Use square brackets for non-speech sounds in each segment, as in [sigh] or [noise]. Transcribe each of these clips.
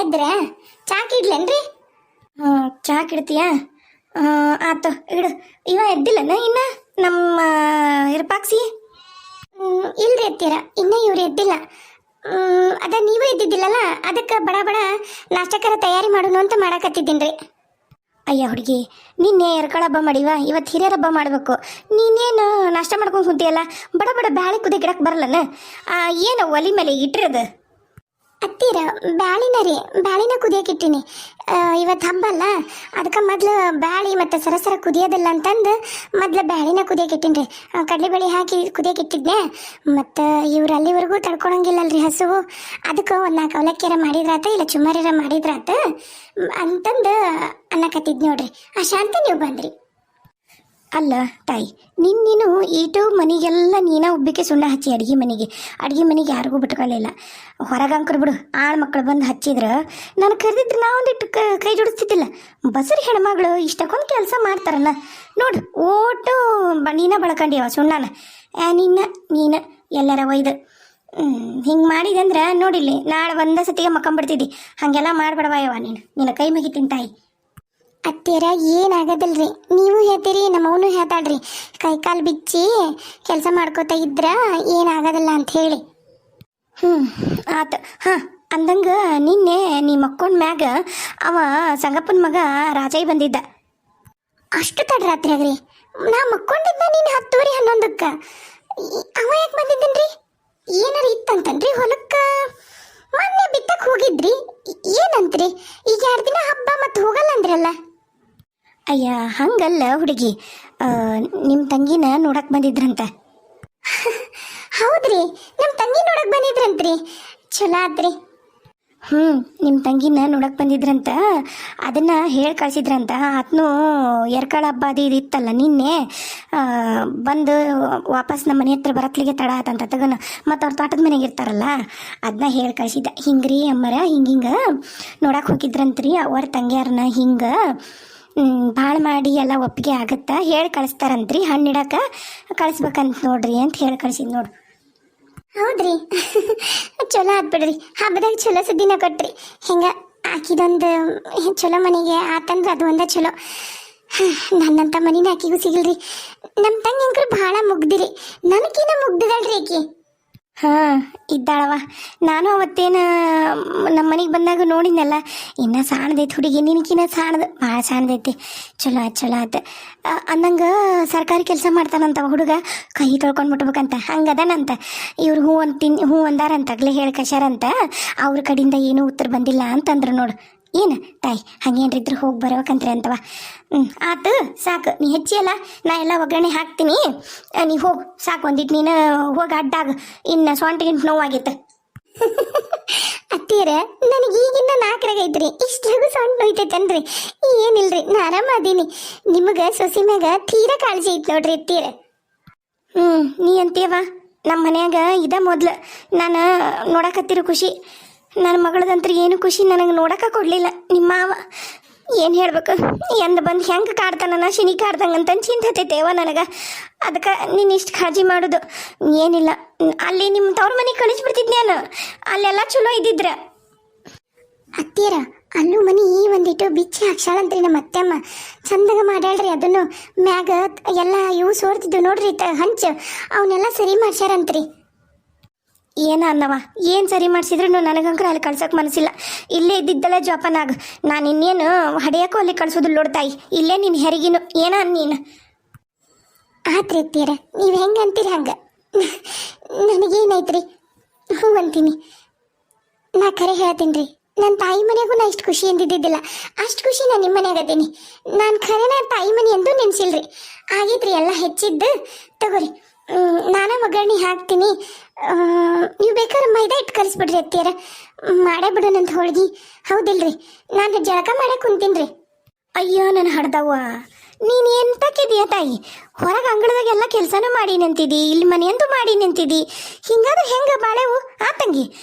ಎದ್ರ? ಚಾಕಿಡ್ಲೇನ್ರಿ ಹ್ಞೂ ಚಹಾ ಇಡ್ತೀಯಾ ಆತು ಇಡು. ಇವ ಎದ್ದಿಲ್ಲನ ಇನ್ನ? ನಮ್ಮ ಇರ್ಪಾಕ್ಸಿ ಇಲ್ರಿ ಎತ್ತೀರ ಇನ್ನ ಇವ್ರು ಎದ್ದಿಲ್ಲ. ಅದ ನೀವು ಎದ್ದಿದ್ದಿಲ್ಲಲ್ಲ? ಅದಕ್ಕೆ ಬಡ ಬಡ ನಾಷ್ಟಕರ ತಯಾರಿ ಮಾಡೋಣ ಅಂತ ಮಾಡಾಕತ್ತಿದ್ದೀನ್ರಿ. ಅಯ್ಯ ಹುಡುಗಿ ನಿನ್ನೆ ಎರ್ಕಳ ಹಬ್ಬ ಮಾಡಿವ ಇವತ್ತು ಹಿರಿಯರ ಹಬ್ಬ ಮಾಡಬೇಕು. ನೀನೇನು ನಾಷ್ಟ ಮಾಡ್ಕೊಂಡು ಕುಂತಿಯಲ್ಲ? ಬಡ ಬಡ ಬ್ಯಾಳೆ ಕುದಿ ಗಿಡಕ್ಕೆ ಬರಲ್ಲನ ಏನು ಒಲಿ ಮೇಲೆ ಇಟ್ಟಿರೋದು? ಅತ್ತೀರ ಬ್ಯಾಳಿನ ರೀ, ಬ್ಯಾಳಿನ ಕುದಿಯಕಿಟ್ಟಿನಿ ಇವತ್ತು ಹಬ್ಬ ಅಲ್ಲ ಅದಕ್ಕೆ ಮೊದ್ಲು ಬ್ಯಾಳಿ ಮತ್ತು ಸರಸರ ಕುದಿಯೋದಿಲ್ಲ ಅಂತಂದು ಮೊದ್ಲು ಬ್ಯಾಳಿನ ಕುದಿಯಕಿಟ್ಟಿನ್ರಿ ಕಡಲೆಬೇಳೆ ಹಾಕಿ ಕುದಿಯಕಿಟ್ಟಿದ್ದೆ ಮತ್ತು ಇವ್ರು ಅಲ್ಲಿವರೆಗೂ ತಡ್ಕೊಳಂಗಿಲ್ಲಲ್ರಿ ಹಸುವು. ಅದಕ್ಕೆ ಒಂದು ನಾಲ್ಕು ಅವಲಕ್ಕಿರ ಮಾಡಿದ್ರಾತ, ಇಲ್ಲ ಚುಮ್ಮರಿರ ಮಾಡಿದ್ರಾತ, ಅಂತಂದು ಅನ್ನಕತ್ತಿದ್ ನೋಡ್ರಿ. ಆ, ಶಾಂತಿ ನೀವು ಬಂದ್ರಿ. ಅಲ್ಲ, ತಾಯಿ ನಿನ್ನ ನೀನು ಈಟು ಮನೆಗೆಲ್ಲ ನೀನ ಒಬ್ಬಕ್ಕೆ ಸುಣ್ಣ ಹಚ್ಚಿ ಅಡುಗೆ ಮನೆಗೆ. ಅಡುಗೆ ಮನೆಗೆ ಯಾರಿಗೂ ಬಿಟ್ಕೊಳ್ಳಿಲ್ಲ ಹೊರಗಂಕರ್ ಬಿಡು, ಆಳು ಮಕ್ಕಳು ಬಂದು ಹಚ್ಚಿದ್ರ ನಾನು ಕರೆದಿದ್ರೆ ನಾ ಒಂದಿಟ್ಟು ಕ- ಜೋಡಿಸ್ತಿದ್ದಿಲ್ಲ. ಬಸರಿ ಹೆಣ್ಮಗಳು ಇಷ್ಟಕ್ಕೊಂದು ಕೆಲಸ ಮಾಡ್ತಾರಲ್ಲ. ನೋಡು, ಓಟು ನೀನ ಬಳಕಂಡಿಯವ ಸುಣ್ಣನ? ನಿನ್ನ, ನೀನ, ಎಲ್ಲರ ಒಯ್ದು. ಹಿಂಗೆ ಮಾಡಿದಂದ್ರೆ ನೋಡಿಲ್ಲಿ, ನಾಳೆ ಒಂದೇ ಸತಿಗೆ ಮಕ್ಕಂಬಿಡ್ತಿದ್ದಿ ಹಾಗೆಲ್ಲ ಮಾಡ್ಬೇಡವ ಯವ ನೀನು. ನಿನ್ನ ಕೈ ಮುಗಿತೀನಿ ತಾಯಿ. ಅತ್ತೀರ ಏನಾಗದಲ್ರಿ? ನೀವು ಹೇಳ್ತೀರಿ, ನಮ್ಮವನು ಹೇಳ್ತಾಳ್ರಿ. ಕೈ ಕಾಲು ಬಿಚ್ಚಿ ಕೆಲಸ ಮಾಡ್ಕೋತಾ ಇದ್ರ ಏನಾಗದಲ್ಲ ಅಂತ ಹೇಳಿ. ಹ್ಞೂ ಆತ, ಹಾಂ, ಅಂದಂಗ ನಿನ್ನೆ ನೀ ಮಕ್ಕೊಂಡ ಮ್ಯಾಗ ಅವ ಸಂಗಪ್ಪನ ಮಗ ರಾಜಯ್ಯ ಬಂದಿದ್ದ. ಅಷ್ಟು ತಡ ಆಗ್ರಿ. ನಾ ಮಕ್ಕೊಂಡಿದ್ದ ನೀನು ಹತ್ತುವರೆ ಹನ್ನೊಂದಕ್ಕ. ಅವ ಯಾಕೆ ಬಂದಿದ್ದನ್ರಿ? ಏನಾರ ಇತ್ತಂತನ್ರಿ ಹೊಲಕ್ಕ? ಮೊನ್ನೆ ಬಿತ್ತಕ್ ಹೋಗಿದ್ರಿ. ಏನಂತ್ರಿ? ಈಗ ಎರಡು ದಿನ ಹಬ್ಬ ಮತ್ತೆ ಹೋಗಲ್ಲ ಅಂದ್ರಲ್ಲ? ಅಯ್ಯ, ಹಂಗಲ್ಲ ಹುಡುಗಿ. ನಿಮ್ಮ ತಂಗಿನ ನೋಡಕ್ ಬಂದಿದ್ರಂತ. ಹೌದ್ರಿ ನಮ್ಮ ತಂಗಿ ನೋಡಕ್ ಬಂದಿದ್ರಂತ್ರಿ. ಚಲೋ ಆತ್ರಿ. ಹ್ಞೂ ನಿಮ್ಮ ತಂಗಿನ ನೋಡಕ್ ಬಂದಿದ್ರಂತ. ಅದನ್ನ ಹೇಳಿ ಕಳ್ಸಿದ್ರಂತ. ಆತ್ನು ಎರ್ಕಾಳ ಹಬ್ಬ ಅದು ಇದು ಇತ್ತಲ್ಲ ನಿನ್ನೆ. ಬಂದು ವಾಪಸ್ ನಮ್ಮ ಮನೆ ಹತ್ರ ಬರತ್ಲಿಗೆ ತಡ ಆತಂತ ತಗನ. ಮತ್ತು ಅವ್ರ ತೋಟದ ಮನೆಗೆ ಇರ್ತಾರಲ್ಲ ಅದನ್ನ ಹೇಳಿ ಕಳ್ಸಿದ್ದ. ಹಿಂಗ್ರಿ ಅಮ್ಮರ, ಹಿಂಗೆ ಹಿಂಗೆ ನೋಡಕ್ಕೆ ಹೋಗಿದ್ರಂತ್ರಿ. ಅವ್ರ ತಂಗಿಯಾರನ್ನ ಹಿಂಗೆ ಭಾಳ ಮಾಡಿ ಎಲ್ಲ ಒಪ್ಪಿಗೆ ಆಗುತ್ತಾ? ಹೇಳಿ ಕಳಿಸ್ತಾರಂತ್ರಿ ಹಣ್ಣಿಡಕ ಕಳಿಸ್ಬೇಕಂತ ನೋಡ್ರಿ ಅಂತ ಹೇಳಿ ಕಳ್ಸಿದ್ ನೋಡು ಹೌದ್ರಿ. [laughs] ಚಲೋ ಆತ್ ಬಿಡ್ರಿ. ಹಬ್ಬದಾಗ ಚಲೋ ಸುದ್ದಿನ ಕೊಟ್ರಿ. ಹಿಂಗೆ ಆಕಿದೊಂದು, ಚಲೋ ಮನೆಗೆ, ಆತಂದ್ರ ಅದು ಒಂದ ಚಲೋ. ನನ್ನಂತ ಮನಿನ ಆಕಿಗೂ ಸಿಗಲ್ರಿ. ನಮ್ಮ ತಂಗಿ ಅಂಕರು ಭಾಳ ಮುಗ್ದಿರಿ. ನನಗಿನ ಮುಗ್ದಿದಳ್ರಿ ಆಕಿ. ಹಾಂ ಇದ್ದಾಳವ ನಾನು ಅವತ್ತೇನ, ನಮ್ಮ ಮನೆಗೆ ಬಂದಾಗ ನೋಡಿದ್ನಲ್ಲ, ಇನ್ನ ಸಾಣದೈತಿ ಹುಡುಗಿ ನಿನಕಿನ್ನ ಸಾಣದ ಭಾಳ ಸಾಣದೈತಿ. ಚಲೋ ಆಯ್ತು ಚಲೋ ಆಯ್ತು. ಅಂದಂಗ ಸರ್ಕಾರಿ ಕೆಲಸ ಮಾಡ್ತಾನಂತ ಅವ ಹುಡುಗ, ಕೈ ತೊಳ್ಕೊಂಡು ಮುಟ್ಬೇಕಂತ. ಹಂಗದನಂತ. ಇವ್ರು ಹೂ ಅಂತ ತಿನ್ ಹ್ಞೂ ಅಂದಾರಂತ, ಅಗ್ಲೇ ಹೇಳ್ಕಶಾರಂತ. ಅವ್ರ ಕಡೆಯಿಂದ ಏನೂ ಉತ್ತರ ಬಂದಿಲ್ಲ ಅಂತಂದ್ರು ನೋಡು. ಏನು? ತಾಯಿ ಹಂಗೇನ್ರಿದ್ರು ಹೋಗಿ ಬರ್ಬೇಕಂತ್ರಿ ಅಂತವ. ಹ್ಞೂ ಆತು, ಸಾಕು, ನೀ ಹೆಚ್ಚಿಯಲ್ಲ ನಾ ಎಲ್ಲ ಒಗ್ಗರಣೆ ಹಾಕ್ತೀನಿ. ನೀ ಹೋಗು, ಸಾಕು ಒಂದಿಟ್ಟು ನೀನು ಹೋಗಿ ಅಡ್ಡಾಗ. ಇನ್ನು ಸೊಂಟಿಗಿಂಟ್ ನೋವಾಗಿತ್ತು [laughs] ಅತ್ತೀರ ನನಗೆ ಈಗಿಂದ ನಾಲ್ಕರಾಗ ಐತ್ರಿ. ಸೊಂಟ ಸಣ್ಣ ಹೋಯ್ತೈತನ್ರಿ ಏನಿಲ್ರಿ, ನಾ ಆರಾಮದೀನಿ ನಿಮಗೆ ಸೊಸಿ ಮ್ಯಾಗ ತೀರಾ ಕಾಳಜಿ ಐತೆ ನೋಡ್ರಿ ಅತ್ತೀರ ಹ್ಞೂ ನೀ ಅಂತೀಯವ ನಮ್ಮ ಮನ್ಯಾಗ ಇದ ಮೊದ್ಲು. ನಾನು ನೋಡಕತ್ತಿರೋ ಖುಷಿ. ನನ್ನ ಮಗಳದಂತ್ರ ಏನು ಖುಷಿ ನನಗೆ ನೋಡಕ ಕೊಡಲಿಲ್ಲ. ನಿಮ್ಮ ಮಾವ ಏನು ಹೇಳ್ಬೇಕು? ಎಂದು ಬಂದು ಹೆಂಗೆ ಕಾಡ್ತಾನ? ಶನಿ ಚಿಂತೆ ತೇವ ನನಗೆ. ಅದಕ್ಕೆ ನೀನು ಇಷ್ಟು ಕಾಳಜಿ ಮಾಡೋದು. ಏನಿಲ್ಲ. ಅಲ್ಲಿ ನಿಮ್ಮ ತವ್ರ ಮನೆಗೆ ಕಳಿಸ್ಬಿಡ್ತಿದ್ದೆ ನಾನು. ಅಲ್ಲೆಲ್ಲ ಚಲೋ ಇದ್ದಿದ್ರ. ಅತ್ತೀರ ಅಲ್ಲೂ ಮನಿ ಒಂದಿಟ್ಟು ಬಿಚ್ಚಿ ಹಾಕ್ಸಾಳಂತ್ರಿ ನಮ್ಮ ಅತ್ತೆಮ್ಮ. ಚಂದಾಗ ಮಾಡ್ಯಾಳ್ರಿ ಅದನ್ನು. ಮ್ಯಾಗ ಎಲ್ಲ ಇವು ಸೋರ್ತಿದ್ವು ನೋಡ್ರಿ ತ ಹಂಚು. ಅವನ್ನೆಲ್ಲ ಸರಿ ಮಾಡ್ಸ್ಯಾರಂತ್ರಿ. ಏನ ಅನ್ನವ ಏನು ಸರಿ ಮಾಡಿಸಿದ್ರು ನನಗಂಕರ ಅಲ್ಲಿ ಕಳ್ಸೋಕೆ ಮನಸ್ಸಿಲ್ಲ. ಇಲ್ಲೇ ಇದ್ದಿದ್ದಲ್ಲ ಜೋಪಾನಾಗ ನಾನು ಇನ್ನೇನು ಹಡಿಯಕ್ಕೂ ಅಲ್ಲಿ ಕಳ್ಸೋದು ತಾಯಿ. ಇಲ್ಲೇ ನೀನು ಹೆರಿಗಿನು. ಏನ ನೀನು? ತೀರ ನೀವು ಹೆಂಗೆ ಅಂತೀರಿ ಹಂಗೆ? ನನಗೇನೈತ್ರಿ ಹ್ಞೂ ಅಂತೀನಿ. ನಾ ಕರೆ ಹೇಳ್ತೀನಿ ನನ್ನ ತಾಯಿ ಮನೆಗೂ ನಾ ಇಷ್ಟು ಖುಷಿ ಎಂದಿದ್ದಿದ್ದಿಲ್ಲ ಅಷ್ಟು ಖುಷಿ ನಾನು ನಿಮ್ಮ ಮನೆಗೆ ಅದೀನಿ. ನಾನು ಖರೆ ನನ್ನ ತಾಯಿ ಮನೆ ಎಂದೂ ನೆನೆಸಿಲ್ರಿ. ಆಗಿದ್ರಿ ಎಲ್ಲ ಹೆಚ್ಚಿದ್ದು. ತಗೋರಿ. ನಾನು ಒಗ್ಗರಣೆ ಹಾಕ್ತೀನಿ. ನೀವು ಬೇಕಾದ್ರೆ ಮೈದಾ ಇಟ್ಟು ಕಲಿಸ್ಬಿಡ್ರಿ ಅತ್ತಿಯರ. ಮಾಡೇ ಬಿಡೋಣಂತ ಹೋಳ್ಗಿ. ಹೌದಿಲ್ರಿ. ನಾನು ಜಳಕ ಮಾಡೇ ಕುಂತೀನಿ ಅಯ್ಯೋ ನನ್ನ ಹಡ್ದವ್ವ ನೀನು ಎಂತಕ್ಕಿದೀಯ ತಾಯಿ? ಹೊರಗೆ ಅಂಗಳದಾಗ ಕೆಲಸನೂ ಮಾಡಿ ನಿಂತಿದ್ದಿ ಇಲ್ಲಿ ಮನೆಯಂತೂ ಮಾಡಿ ನಿಂತಿದಿ. ಹಿಂಗಾದ್ರೆ ಹೆಂಗೆ ಬಾಳೆವು? ಆ ತಂಗಿ.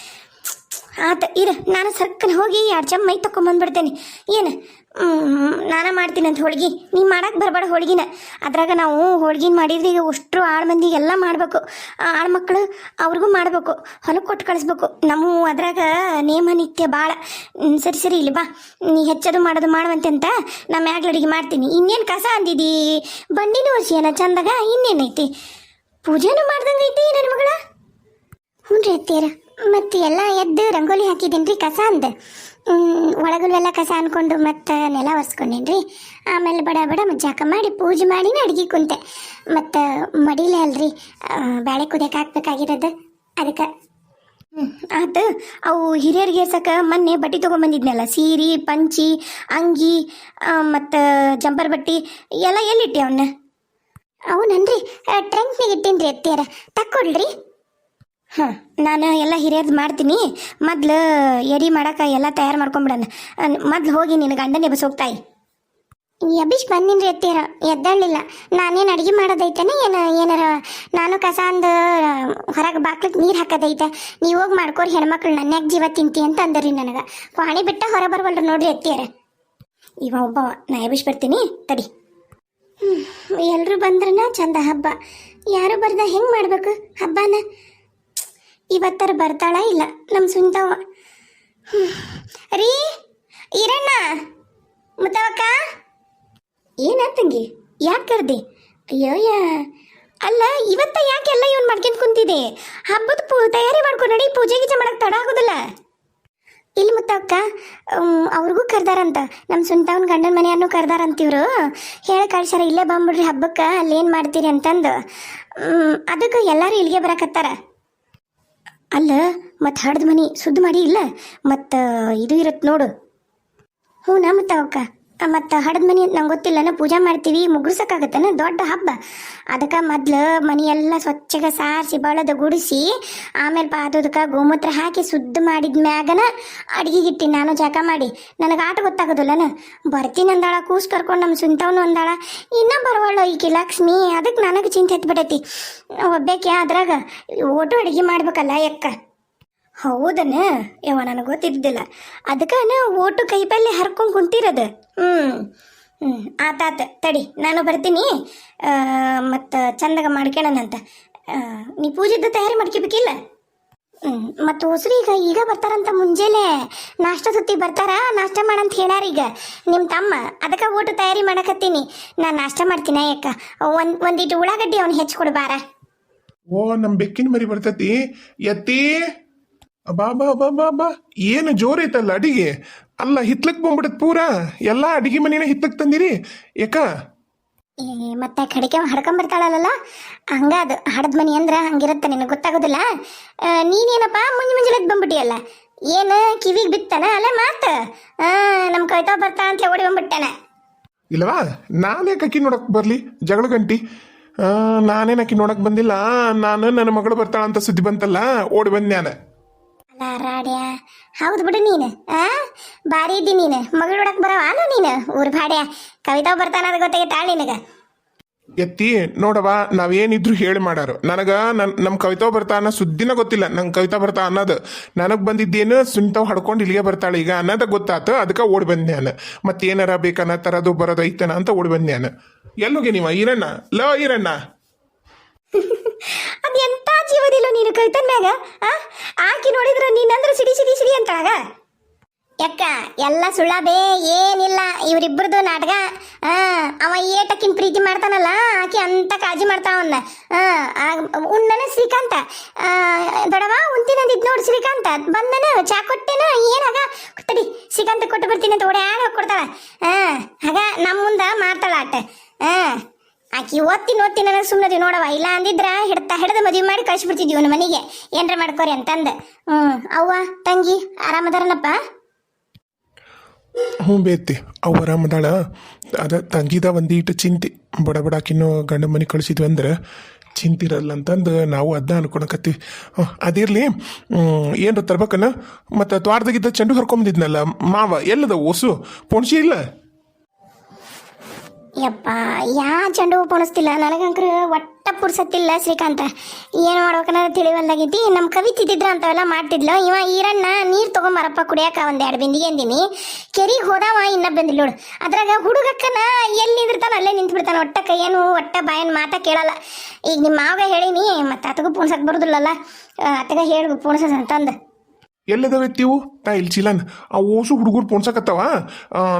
ಆತ, ಇರ, ನಾನು ಸರ್ಕನ್ ಹೋಗಿ ಎರಡು ಚಮ್ ಮೈ ತಕೊಂಬಂದ್ಬಿಡ್ತೇನೆ. ಏನು? ನಾನು ಮಾಡ್ತೀನಿ ಅಂತ ಹೋಳಿಗೆ. ನೀ ಮಾಡಕ್ಕೆ ಬರಬೇಡ ಹೋಳಿಗೆನ. ಅದ್ರಾಗ ನಾವು ಹೋಳ್ಗಿನ ಮಾಡಿದ್ರೆ ಈಗ ಅಷ್ಟು ಆಳು ಮಂದಿಗೆಲ್ಲ ಮಾಡಬೇಕು. ಆಳು ಮಕ್ಕಳು ಅವ್ರಿಗೂ ಮಾಡಬೇಕು. ಹೊಲಕ್ಕೆ ಕೊಟ್ಟು ಕಳಿಸ್ಬೇಕು. ನಮ್ಮ ಅದ್ರಾಗ ನೇಮ ನಿತ್ಯ ಭಾಳ ಸರಿ ಸರಿ, ಇಲ್ಲಿ ಬಾ. ನೀ ಹೆಚ್ಚದು ಮಾಡೋದು ಮಾಡುವಂತೆ ಅಂತ ನಾ ಮ್ಯಾಗ್ಲ ಅಡಿಗೆ ಮಾಡ್ತೀನಿ. ಇನ್ನೇನು ಕಸ ಅಂದಿದಿ? ಬಂಡಿನೂ ಒರ್ಸಿಯನ ಚಂದಾಗ? ಇನ್ನೇನೈತಿ? ಪೂಜೆನೂ ಮಾಡ್ದಂಗೆ ಐತಿ ನನ್ನ ಮಗಳ? ಹ್ಞೂ ರೀ ಅತ್ತಿಯರ. ಮತ್ತು ಎಲ್ಲ ಎದ್ದು ರಂಗೋಲಿ ಹಾಕಿದ್ದೀನಿ ರೀ ಕಸ ಅಂದೆ. ಒಳಗಲ್ವೆಲ್ಲ ಕಸ ಅನ್ಕೊಂಡು ಮತ್ತು ನೆಲ ಒರೆಸ್ಕೊಂಡೇನಿ ರೀ ಆಮೇಲೆ ಬಡ ಬಡ ಜಾಕ ಮಾಡಿ ಪೂಜೆ ಮಾಡಿನೇ ಅಡ್ಗೆ ಕುಂತೆ. ಮತ್ತು ಮಡಿಲೇ ಅಲ್ರಿ ಬ್ಯಾಳೆ ಕುದಿಯಕ್ಕೆ ಹಾಕ್ಬೇಕಾಗಿರೋದು. ಅದಕ್ಕೆ ಆತ, ಅವು ಹಿರಿಯರಿಗೆ ಸಕ ಮೊನ್ನೆ ಬಟ್ಟೆ ತೊಗೊಂಬಂದಿದ್ನಲ್ಲ, ಸೀರೆ, ಪಂಚಿ, ಅಂಗಿ ಮತ್ತು ಜಂಪರ್ ಬಟ್ಟಿ, ಎಲ್ಲ ಎಲ್ಲಿಟ್ಟೆ ಅವನ್ನ ಅವನನ್ರಿ ಟ್ರಂಕ್ನಾಗ ರೀ ಅತ್ತಿಯರ. ತಕ್ಕೊಳ್ರಿ ಹಾಂ. ನಾನು ಎಲ್ಲ ಹಿರಿಯರ್ದು ಮಾಡ್ತೀನಿ. ಮೊದ್ಲು ಎಡಿ ಮಾಡಕ್ಕೆ ಎಲ್ಲ ತಯಾರು ಮಾಡ್ಕೊಂಬಿಡೋಣ. ಮೊದ್ಲು ಹೋಗಿ ನಿನ್ನ ಗಂಡನ ಎಬ್ಬಸ್ ಹೋಗ್ತಾಯಿ. ಅಭಿಷ್ ಬಂದಿನಿ ರೀ ಅತ್ತಿಯರ. ಎದ್ದಾಳಿಲ್ಲ ನಾನೇನು ಅಡುಗೆ ಮಾಡೋದೈತೇನೆ ಏನು ಏನಾರ ನಾನು ಕಸ ಅಂದು ಹೊರಗೆ ಬಾಕ್ಲಿಗೆ ನೀರು ಹಾಕೋದೈತೆ. ನೀವು ಹೋಗಿ ಮಾಡ್ಕೋರಿ ಹೆಣ್ಮಕ್ಳು ನನ್ಯಾಗ ಜೀವ ತಿಂತಿ ಅಂತ ಅಂದರಿ ನನಗೆ. ಪಾಣಿ ಬಿಟ್ಟ ಹೊರ ಬರ್ವಲ್ರಿ ನೋಡ್ರಿ ಎತ್ತೀರ ಇವ ಒಬ್ಬ ನಾ ಎಬಿಶ್ ಬರ್ತೀನಿ. ತಡಿ. ಎಲ್ಲರೂ ಬಂದ್ರನ ಚಂದ ಹಬ್ಬ. ಯಾರು ಬರ್ದ ಹೆಂಗೆ ಮಾಡ್ಬೇಕು? ಹಬ್ಬನ? ಇವತ್ತರ ಬರ್ತಾಳ ಇಲ್ಲ? ನಮ್ಮ ಸುಂತವ. ರೀ ಇರಣ್ಣ ಮುತ್ತವಕ್ಕ. ಏನ ತಂಗಿ? ಯಾಕೆ ಕರ್ದಿ? ಅಯ್ಯೋಯ್ಯ ಅಲ್ಲ, ಇವತ್ತ ಯಾಕೆಲ್ಲ ಇವನ್ ಮಾಡ್ಕೊಂಡ್ ಕುಂತಿದೆ? ಹಬ್ಬದ ಪೂ, ತಯಾರಿ ಮಾಡ್ಕೊ ನಡಿ, ಪೂಜೆ ಗೀಜೆ ಮಾಡಕ್ ತಡ ಆಗೋದಿಲ್ಲ. ಇಲ್ಲಿ ಮುತ್ತಕ್ಕ ಅವ್ರಿಗೂ ಕರ್ದಾರಂತ. ನಮ್ಮ ಸುಂತವನ್ ಗಂಡನ ಮನೆಯನ್ನು ಕರ್ದಾರಂತ ಇವರು. ಹೇಳಿ ಕಳ್ಸ್ಯಾರ ಇಲ್ಲೇ ಬಂದ್ಬಿಡ್ರಿ ಹಬ್ಬಕ್ಕೆ, ಅಲ್ಲೇನು ಮಾಡ್ತೀರಿ ಅಂತಂದು. ಅದಕ್ಕೆ ಎಲ್ಲರೂ ಇಲ್ಲಿಗೆ ಬರಕತ್ತಾರ. ಅಲ್ಲ ಮತ್ತೆ ಹಡ್ದ ಮನಿ ಸುದ್ದ ಮಾಡಿ ಇಲ್ಲ? ಮತ್ತು ಇದು ಇರತ್ ನೋಡು. ಹ್ಞೂ ನಮ್ಮ ಮತ್ತು ಹಡದ ಮನೆ ನಂಗೆ ಗೊತ್ತಿಲ್ಲನ ಪೂಜೆ ಮಾಡ್ತೀವಿ, ಮುಗುರ್ಸಕ್ಕಾಗತ್ತನ? ದೊಡ್ಡ ಹಬ್ಬ. ಅದಕ್ಕೆ ಮೊದ್ಲು ಮನೆಯೆಲ್ಲ ಸ್ವಚ್ಛಗ ಸಾರಿಸಿ, ಬಳದ ಗುಡಿಸಿ, ಆಮೇಲೆ ಪಾದೋದಕ್ಕೆ ಗೋಮೂತ್ರ ಹಾಕಿ ಶುದ್ಧ ಮಾಡಿದ ಮ್ಯಾಗನ ಅಡ್ಗೆಗೆ ಇಟ್ಟಿನಿ ನಾನು ಜಕ ಮಾಡಿ. ನನಗೆ ಆಟ ಗೊತ್ತಾಗೋದಿಲ್ಲನ? ಬರ್ತೀನಿ ಅಂದಾಳ, ಕೂಸ್ ಕರ್ಕೊಂಡು ನಮ್ಮ ಸುಂತವನು ಅಂದಾಳ. ಇನ್ನೂ ಬರವಳು ಈಕಿ ಲಕ್ಷ್ಮಿ ಅದಕ್ಕೆ ನನಗೆ ಚಿಂತೆ ಎತ್ಬಿಟ್ಟೈತಿ ಒಬ್ಬೇಕೆ ಅದ್ರಾಗ ಓಟು ಅಡುಗೆ ಮಾಡ್ಬೇಕಲ್ಲ ಯಕ್ಕ ಹೌದನ? ಯಾವ ನನಗೆ ಗೊತ್ತಿದ್ದಿಲ್ಲ. ಅದಕ್ಕೆ ಓಟು ಕೈ ಪಲ್ಲೆ ಹರ್ಕೊಂಡು ಕುಂತಿರೋದು. ಹ್ಞೂ ಹ್ಞೂ ಆತಾತ ತಡಿ, ನಾನು ಬರ್ತೀನಿ. ಮತ್ತು ಚಂದಾಗ ಮಾಡ್ಕೊಳ್ಳೋಣಂತ ನೀ ಪೂಜೆದ್ದು ತಯಾರಿ ಮಾಡ್ಕೋಬೇಕಿಲ್ಲ ಮತ್ತು ಹೊಸರು ಈಗ ಈಗ ಬರ್ತಾರಂತ ಮುಂಜಾನೆ. ನಾಷ್ಟ ಸುತ್ತಿ ಬರ್ತಾರ, ನಾಷ್ಟ ಮಾಡಂತ ಹೇಳಾರ ಈಗ. ನಿಮ್ಮ ತಮ್ಮ, ಅದಕ್ಕೆ ಊಟ ತಯಾರಿ ಮಾಡಕತ್ತೀನಿ. ನಾನು ನಾಷ್ಟ ಮಾಡ್ತೀನಿ ಯಾಕ? ಒಂದು ಒಂದಿಟ್ಟು ಉಳ್ಳಾಗಡ್ಡಿ ಅವ್ನು ಹೆಚ್ಚು ಕೊಡ್ಬಾರ? ಓ ನಮ್ಮ ಬೆಕ್ಕಿನ ಮರಿ ಬರ್ತತಿ. ಎತ್ತಿ. ಬಾ ಬಾ ಬಾ ಬಾ ಬಾ ಏನು ಜೋರ್ ಐತಲ್ಲ ಅಡಿಗೆ. ಅಲ್ಲ ಹಿತ್ಲಕ್ ಬಂದ್ಬಿಡತ್ ಪೂರ. ಎಲ್ಲ ಅಡಿಗೆ ಮನೇನ ಹಿತ್ಲಕ್ ತಂದಿರಿ. ಯಾಕ ಏ, ಮತ್ತೆ ಕಡಿಕೆ ಹಡ್ಕೊಂಬರ್ತಾಳಲ್ಲ ಹಂಗ ಅದು ಹಡದ ಮನಿ ಅಂದ್ರೆ ಹಂಗಿರುತ್ತೆ ನಿನಗೆ ಗೊತ್ತಾಗೋದಿಲ್ಲ? ಆ, ನೀನೇನಪ್ಪ ಮುಂಜಿ ಮುಂಜಾನೆ ಬಂದ್ಬಿಟ್ಟಿಯಲ್ಲ? ಏನು ಕಿವಿಗೆ ಬಿತ್ತನ? ಅಲ್ಲ ಮಾತ. ನಮ್ಮ ಕವಿತಾ ಬರ್ತಾ ಅಂತ ಓಡಿ ಬಂದ್ಬಿಟ್ಟೆನ. ಇಲ್ಲವಾ? ನಾನೇ ಅಕ್ಕಿ ನೋಡಕ್ ಬರ್ಲಿ? ಜಗಳ ಗಂಟಿ. ನಾನೇನ್ ಅಕ್ಕಿ ನೋಡಕ್ ಬಂದಿಲ್ಲ? ನಾನು ನನ್ನ ಮಗಳು ಬರ್ತಾಳ ಅಂತ ಸುದ್ದಿ ಬಂತಲ್ಲ? ಓಡಿ ಬಂದ್ ನಾನು ಅಲ್ಲ ರಾಡ್ಯ ಹೌದು ಬಿಡು ನೀನು ಆ? ಬಾರಿ ಇದ್ದಿ ನೀನು. ಮಗಳು ನೋಡಕ್ ಬರವಾನು ನೀನು? ಊರ್ ಭಾಡ್ಯ. ಕವಿತಾ ಬರ್ತಾನ ಅದು ಗೊತ್ತಾಗೈತಾಳ ನಿನಗ. ಎತ್ತಿ ನೋಡವ ನಾವೇನಿದ್ರು ಹೇಳಿ ಮಾಡಾರು. ನನಗ ನನ್ ನಮ್ ಕವಿತಾ ಬರ್ತಾ ಅನ್ನೋ ಸುದ್ದಿನ ಗೊತ್ತಿಲ್ಲ. ನಂಗೆ ಕವಿತಾ ಬರ್ತಾ ಅನ್ನೋದು. ನನಗೆ ಬಂದಿದ್ದೇನು ಸುನಿತಾವ್ ಹಡ್ಕೊಂಡು ಇಲ್ಲಿಗೆ ಬರ್ತಾಳೆ ಈಗ ಅನ್ನೋದ ಗೊತ್ತಾತು. ಅದಕ್ಕೆ ಓಡಿ ಬಂದೆ ನಾನು. ಮತ್ತೇನಾರ ಬೇಕನ್ನ ತರದು ಬರೋದು ಐತನ ಅಂತ ಓಡಿ ಬಂದೆ ನಾನು. ಎಲ್ಲೋಗಿ ನೀವ? ಈರಣ್ಣ? ಲೋ ಈರಣ್ಣ. [laughs] ಅದು ಜೀವದಿಲ್ಲ ನೀನು ಕವಿತನ್ ಮ್ಯಾಗ, ಆ? ಆಕಿ ನೋಡಿದ್ರೆ ನೀನಂದ್ರ ಸಿಡಿ ಸಿಡಿ ಸಿಡಿ ಅಂತಾಗ ಯಾಕ, ಎಲ್ಲ ಸುಳ್ಳಬೇ ಏನಿಲ್ಲ ಇವರಿಬ್ಬರದು ನಾಟಕ ಅವ ಏಟಕ್ಕಿನ ಪ್ರೀತಿ ಮಾಡ್ತಾನಲ್ಲ, ಆಕೆ ಅಂತ ಕಾಳಜಿ ಮಾಡ್ತಾವನ್ನ ಉಣ್ಣನ ಶ್ರೀಕಾಂತ ದೊಡವ ಉಂತಿನಂದಿದ್ ನೋಡಿ ಶ್ರೀಕಾಂತ, ಬಂದನ, ಚಾ ಕೊಟ್ಟೇನ ಏನಾಗ ತಡಿ, ಶ್ರೀಕಾಂತ ಕೊಟ್ಟು ಬರ್ತೀನಿ ಅಂತ ಓಡ್ಯಾಡ ಕೊಡ್ತಾಳ ಹಾಗ ಆಗ ನಮ್ಮ ಮುಂದ ಮಾಡ್ತಾಳ ಆಟ ಹಾ ಆಕಿ ಓದ್ತೀನಿ ಓದ್ತೀನಿ ನನಗೆ ಸುಮ್ಮನೆ ನೋಡವ ಇಲ್ಲ ಅಂದಿದ್ರ ಹಿಡ್ತಾ ಹಿಡ್ದು ಮದುವೆ ಮಾಡಿ ಕಳಿಸ್ಬಿಡ್ತಿದ್ವಿ ಅವ್ನ ಮನೆಗೆ. ಏನ್ರ ಮಾಡ್ಕೋರಿ ಅಂತಂದು. ಹ್ಞೂ ಅವ್ವ, ತಂಗಿ, ಆರಾಮದಾರನಪ್ಪ? ಹ್ಞೂ ಬೇತಿ ಅವು ಆರಾಮದಾಳ. ಅದ ತಂಗಿದ ಒಂದೀಟು ಚಿಂತೆ. ಬಡ ಬಡಾಕಿನ್ನೂ ಗಂಡ ಮನೆ ಕಳಿಸಿದ್ವಿ ಅಂದ್ರೆ ಚಿಂತಿರಲ್ಲ ಅಂತಂದು ನಾವು ಅದನ್ನ ಅನ್ಕೊಳಕತ್ತಿ ಅದಿರ್ಲಿ ಏನು ತರ್ಬೇಕಲ್ಲ ಮತ್ತು ತ್ವಾರದಾಗಿದ್ದ ಚೆಂಡು ಹರ್ಕೊಂಬಂದಿದ್ನಲ್ಲ ಮಾವ ಎಲ್ಲದ ಓಸು ಪುಣ್ಸಿ ಇಲ್ಲ? ಯಪ್ಪ ಯಾ ಚೆಂಡು ಹೂ ಪೋಣಿಸ್ತಿಲ್ಲ? ನನಗಂಕ್ರ ಒಟ್ಟ ಪುರ್ಸತ್ತಿಲ್ಲ ಶ್ರೀಕಾಂತ. ಏನು ಮಾಡ್ಬೇಕನ್ನೋದು ತಿಳಿವಲ್ದಾಗೈತಿ ನಮ್ಮ ಕವಿ ಕವಿತಿದ್ರ ಅಂತವೆಲ್ಲ ಮಾಡ್ತಿದ್ಲು. ಇವ ಈರಣ್ಣ ನೀರು ತೊಗೊಂಬರಪ್ಪ ಕುಡಿಯಾಕ ಒಂದು ಎರಡು ಬಿಂದಿಗೆ ಅಂದಿನಿ. ಕೆರಿಗೆ ಹೋದವ ಇನ್ನ ಬಂದಿಲ್ಲ ನೋಡು. ಅದ್ರಾಗ ಹುಡುಗಕ್ಕನ ಎಲ್ಲಿ ನಿಂದಿರ್ತಾನ ಅಲ್ಲೇ ನಿಂತು ಬಿಡ್ತಾನೆ ಒಟ್ಟ ಕೈಯನು, ಒಟ್ಟ ಬಾಯನ್ ಮಾತ ಕೇಳಲ್ಲ. ಈಗ ನಿಮ್ಮ ಮಾವಗ ಹೇಳಿನಿ ಮತ್ತೆ ಅತಗೂ ಪುಣ್ಸಕ್ ಬರುದಿಲ್ಲಲ್ಲ. ಆತಗ ಹೇಳು, ಪುಣ್ಸ ಅಂತಂದು ಇರ್ತೀವು ನಾ ಇಲ್ಲಿ ಚೀಲನ್. ಆ ಓಸು ಹುಡುಗರು ಪೋಣ್ಸಕತ್ತಾವ?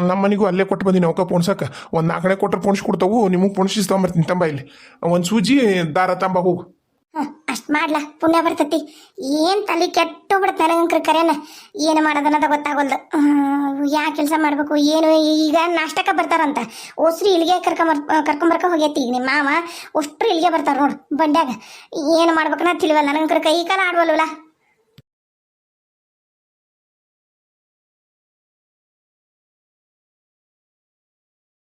ನಮ್ಮ ಮನೆಗೂ ಅಲ್ಲೇ ಕೊಟ್ಟು ಬಂದಿನಿ ಅವಕ್ಕ ಪೋಣ್ಸಕ. ಒಂದು ನಾಲ್ಕನೇ ಕೊಟ್ಟರೆ ಪೋಣಿಸಿ ಕೊಡ್ತಾವು, ನಿಮಗೆ ಪೋಣಿಸಿ ತಗೊಂಬರ್ತೀನಿ ತಂಬ ಇಲ್ಲಿ. ಒಂದು ಸೂಜಿ, ದಾರ ತಂಬ ಹೋಗು. ಅಷ್ಟು ಮಾಡ್ಲಾ, ಪುಣ್ಯ ಬರ್ತೈತಿ. ಏನು ತಲೆ ಕೆಟ್ಟು ಬಿಡುತ್ತೆ ನನಗಂಕ್ರ ಕರೆನ? ಏನು ಮಾಡೋದನ್ನದ ಗೊತ್ತಾಗೋಲ್ದು. ಯಾ ಕೆಲಸ ಮಾಡಬೇಕು, ಏನು, ಈಗ ನಾಷ್ಟಕ್ಕೆ ಬರ್ತಾರಂತ. ಓಸ್ರಿ ಇಲ್ಲಿಗೆ ಕರ್ಕೊಂಬರ್, ಕರ್ಕೊಂಬರ್ಕ ಹೋಗೈತಿ. ಈಗ ನಿಮ್ಮ ಮಾವ, ಅಷ್ಟ್ರು ಇಲ್ಲಿಗೆ ಬರ್ತಾರೆ ನೋಡು, ಬಂಡ್ಯಾಗ. ಏನು ಮಾಡ್ಬೇಕನ್ನ ತಿಳಿವಲ್ಲ ನನಗಂಕ್ರ ಕೈ ಕಾಲ ಆಡ್ವಲ್ವಲ್ಲ